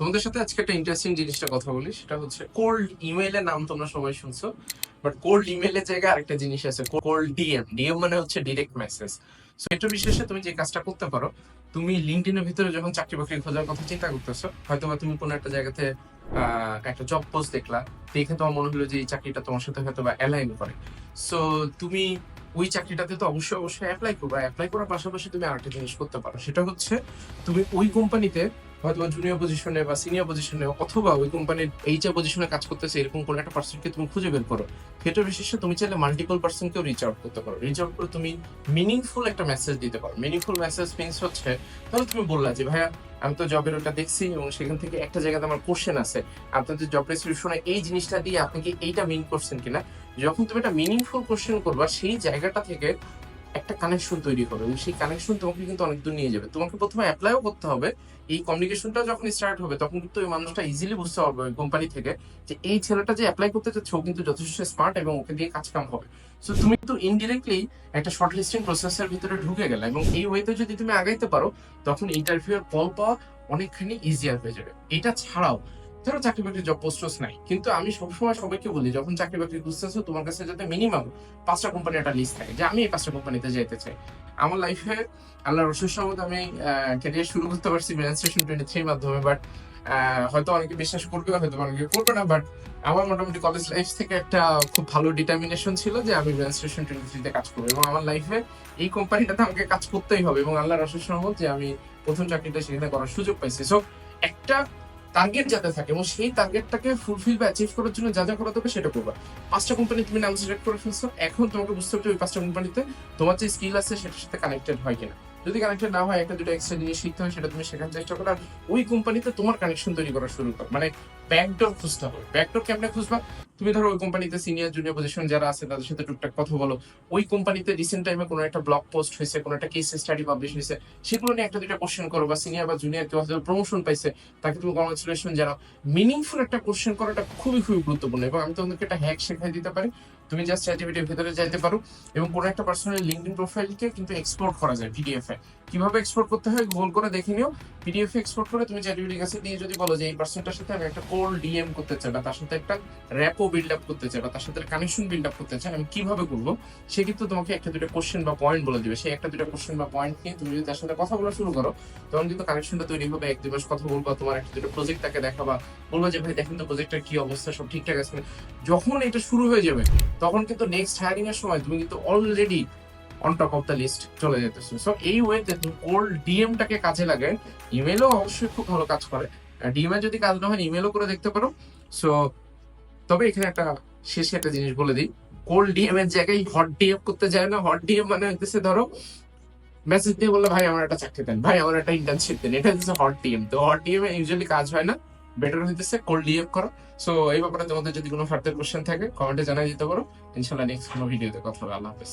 তোমাদের সাথে আজকে একটা ইন্টারেস্টিং জিনিসটা কথা বলি, সেটা হচ্ছে কোল্ড ইমেইলের নাম তোমরা সবাই শুনছো বাট কোল্ড ইমেইলের জায়গায় আরেকটা জিনিস আছে কোল্ড ডিএম ডিএম মানে হচ্ছে ডিরেক্ট মেসেজ সো এটা বিশেষে তুমি যে কাজটা করতে পারো, তুমি লিঙ্কডিনের ভিতরে যখন চাকরি বাকরি খোঁজার কথা চিন্তা করতেছো হয়তো বা তুমি কোনো একটা জায়গাতে একটা জব পোস্ট দেখলা, দেখে তোমার মনে হলো যে এই চাকরিটা তোমার সাথে হয়তো বা অ্যালাইন করে। সো তুমি ওই চাকরিটাতে তো অবশ্যই অবশ্যই অ্যাপ্লাই করবে। অ্যাপ্লাই করার পাশাপাশি তুমি আরেকটা জিনিস করতে পারো, সেটা হচ্ছে তুমি ওই কোম্পানিতে হয়তো জুনিয়র পজিশনে বা সিনিয়র পজিশনে অথবা ওই কোম্পানির এইচআর পজিশনে কাজ করতেছে, এরকম কোনো একটা পার্সনকে তুমি খুঁজে বের করো। ক্ষেত্র বিশেষে তুমি চাইলে মাল্টিপল পার্সনকেও রিচ আউট করতে পারো। রিচ আউট করে তুমি মিনিংফুল একটা মেসেজ দিতে পারো। মিনিংফুল মেসেজ মিনস হচ্ছে, তাহলে তুমি বললা যে, ভাইয়া, আমি তো জবের ওটা দেখছি এবং সেখান থেকে একটা জায়গাতে আমার কোশ্চেন আছে। আপনাদের জব ডেসক্রিপশনে এই জিনিসটা দিয়ে আপনি কি এইটা মিন করছেন কিনা? যখন তুমি একটা মিনিংফুল কোশ্চেন করবা, সেই জায়গাটা থেকে একটা কানেকশন তৈরি হবে এবং সেই কানেকশন তোমাকে কিন্তু অনেক দূর নিয়ে যাবে। তোমাকে প্রথমে অ্যাপ্লাইও করতে হবে। এই কমিউনিকেশনটা যখন স্টার্ট হবে, তখন কিন্তু ওই মানুষটা ইজিলি বুঝতে পারবে ওই কোম্পানি থেকে যে এই ছেলেটা যে অ্যাপ্লাই করতে চাচ্ছে, ও কিন্তু যথেষ্ট স্মার্ট এবং ওকে দিয়ে কাজ কাম হবে। সো তুমি কিন্তু ইনডিরেক্টলি একটা শর্ট লিস্টিং প্রসেসের ভিতরে ঢুকে গেলে এবং এই ওয়েতে যদি তুমি আগাইতে পারো, তখন ইন্টারভিউ এর কল পাওয়া অনেকখানি ইজিয়ার হয়ে যাবে। এটা ছাড়াও ধরো চাকরি বাকরি জব পোস্টস নাই। কিন্তু আমি সবসময় সবাইকে বলি, যখন চাকরি বাকরি খুঁজতেছো, তোমার কাছে যাতে মিনিমাম পাঁচটা কোম্পানি একটা লিস্ট থাকে, যে আমি এই পাঁচটা কোম্পানিতে যেতে চাই। আমার লাইফে আল্লাহ রসুর সহমত আমি ক্যারিয়ার শুরু করতে পারছি স্টেশন টোয়েন্টি থ্রির মাধ্যমে বাট হয়তো অনেকে বিশ্বাস করবে হয়তো অনেকে করবে না বাট আমার মোটামুটি কলেজ লাইফ থেকে একটা খুব ভালো ডিটারমিনেশন ছিল যে আমি স্টেশন টোয়েন্টি থ্রিতে কাজ করব। এবং আমার লাইফে এই কোম্পানিটাতে আমাকে কাজ করতেই হবে, এবং আল্লাহ রসুর সহমত যে আমি প্রথম চাকরিটা সেখানে করার সুযোগ পাইছি। সো একটা টার্গেট যাতে থাকে এবং সেই টার্গেটটাকে ফুলফিল বা অ্যাচিভ করার জন্য যা যা করা হবে সেটা করবা। পাঁচটা কোম্পানি তুমি নাম সিলেক্ট করে ফেলছো, এখন তোমাকে বুঝতে হবে ওই পাঁচটা কোম্পানিতে তোমার যে স্কিল আছে সেটার সাথে কানেক্টেড হয় কিনা। যদি কানেক্টেড না হয়, একটা, দুটো এক্সট্রা জিনিস শিখতে হয়, সেটা তুমি শেখার চেষ্টা করো, আর ওই কোম্পানিতে তোমার কানেকশন তৈরি করা শুরু করো। মানে ব্যাকডোর খুঁজতে হবে। ব্যাকডোর কেমনে খুঁজবা? তুমি ধরো ওই কোম্পানিতে সিনিয়র জুনিয়র পজিশন যারা আছে, তাদের সাথে টুকটাক কথা বলো। ওই কোম্পানিতে রিসেন্ট টাইমে কোনো একটা ব্লগ পোস্ট হয়েছে, কোনো একটা কেস স্টাডি পাবলিশ হয়েছে, সেগুলো নিয়ে একটা দুটো কোশ্চেন করো, বা সিনিয়র বা জুনিয়র কেউ হয়তো প্রমোশন পাইছে, তাকে তুমি কংগ্রেচুলেশন জানাও। মিনিংফুল একটা কোশ্চেন করাটা খুবই খুবই গুরুত্বপূর্ণ, এবং আমি তোমাদেরকে একটা হ্যাক শেখাই দিতে পারি। তুমি জাস্ট চ্যাটিভিটির ভিতরে যাইতে পারো, এবং কোনো একটা পার্সোনাল লিঙ্কডিন প্রোফাইলকে কিন্তু এক্সপোর্ট করা যায় পিডিএফ এ। কীভাবে এক্সপোর্ট করতে হয় গোল করে দেখে নিও। পিডিএফ এক্সপোর্ট করে তুমি চ্যাটিভিটির কাছে দিয়ে যদি বলো যে এই পার্সনটার সাথে আমি একটা কোল ডিএম করতে চাই বা তার সাথে একটা র্যাপো বিল্ড আপ করতে চাই বা তার সাথে কানেকশন বিল্ড আপ করতে চাই, আমি কীভাবে করব? সে কিন্তু তোমাকে একটা দুটো কোশ্চেন বা পয়েন্ট বলে দিবে। সেই একটা দুটো কোশ্চেন বা পয়েন্ট নিয়ে তুমি যদি তার সাথে কথা বলা শুরু করো, তখন কিন্তু কানেকশনটা তৈরি হবে। এক, দুই মাস কথা বলবা তোমার একটা দুটো প্রজেক্ট তাকে দেখাবা। বলবা যে, ভাই, দেখেন তো প্রজেক্টের কি অবস্থা? সব ঠিকঠাক আছে? যখন এটা শুরু হয়ে যাবে, তখন কিন্তু নেক্সট হায়ারিং এর সময় তুমি কিন্তু already on top of the list চলে যেতেছো। সো এই ওয়েতে তুমি কোল্ড ডিএমটাকে কাজে লাগে। ইমেলও অবশ্যই খুব ভালো কাজ করে। ডিএম এর যদি কাজ না হয় ইমেলও করে দেখতে পারো। সো তবে এখানে একটা শেষে একটা জিনিস বলে দিই। কোল্ড ডিএম এর জায়গায় হট ডিএম করতে যায় না। হট ডিএম মানে হচ্ছে ধরো মেসেজ দিয়ে বলল, ভাই, আমার একটা চাকরি দেন। ভাই, আমার একটা ইন্টার্নশিপ দেন। এটা হচ্ছে হট ডিএম তো হট ডিএম এ ইউজুয়ালি কাজ হয় না। বেটার হইতেছে কোল্ড ডিএম করো। সো এই ব্যাপারে তোমাদের যদি কোনো ফার্দার কোশ্চেন থাকে কমেন্টে জানাই দিতে পারো। ইনশাল্লাহ নেক্সট কোনো ভিডিওতে কথা হবে। আল্লাহ হাফেজ।